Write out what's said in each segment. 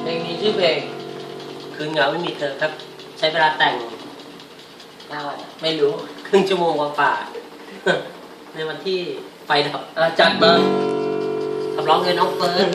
เพลงนี้ชื่อเพลงคืนเหงาไม่มีเธอครับ ใช้เวลาแต่งอ่าไม่รู้ครึ่งชั่วโมงกว่าป่า ในวันที่ไฟดับจัดมาขับร้องโดยน้องเฟิร์น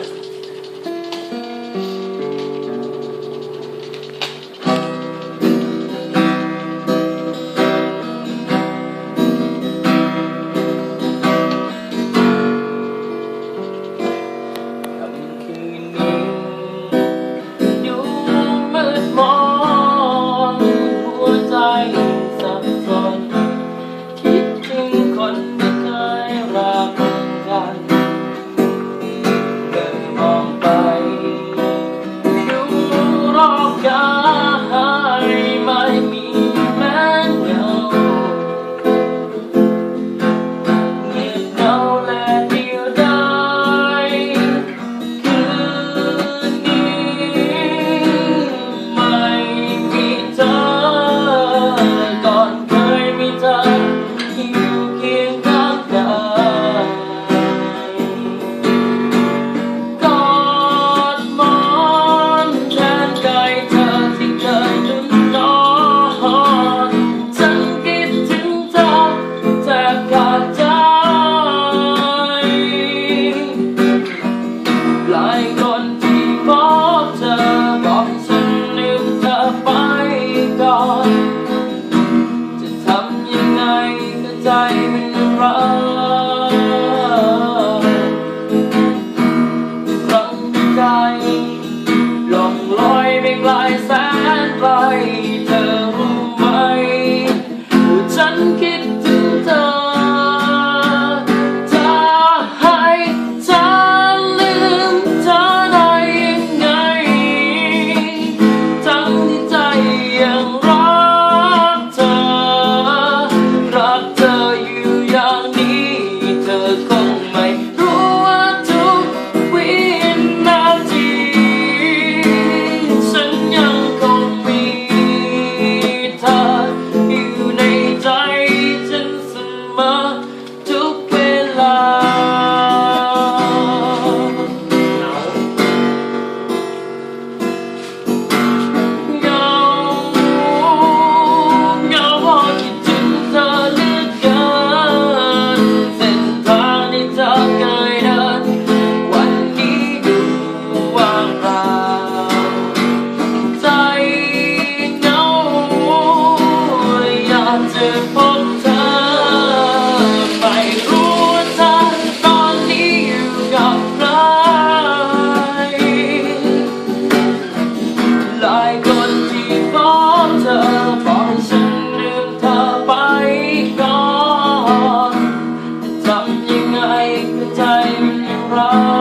รักรังใจลองลอยไปไกลแสนไกล ไม่รู้เธอตอนนี้อยู่กับใครหลายคนที่พบเธอบอกฉันลืมเธอไปก่อนจำยังไงก็ใจมันยังรัก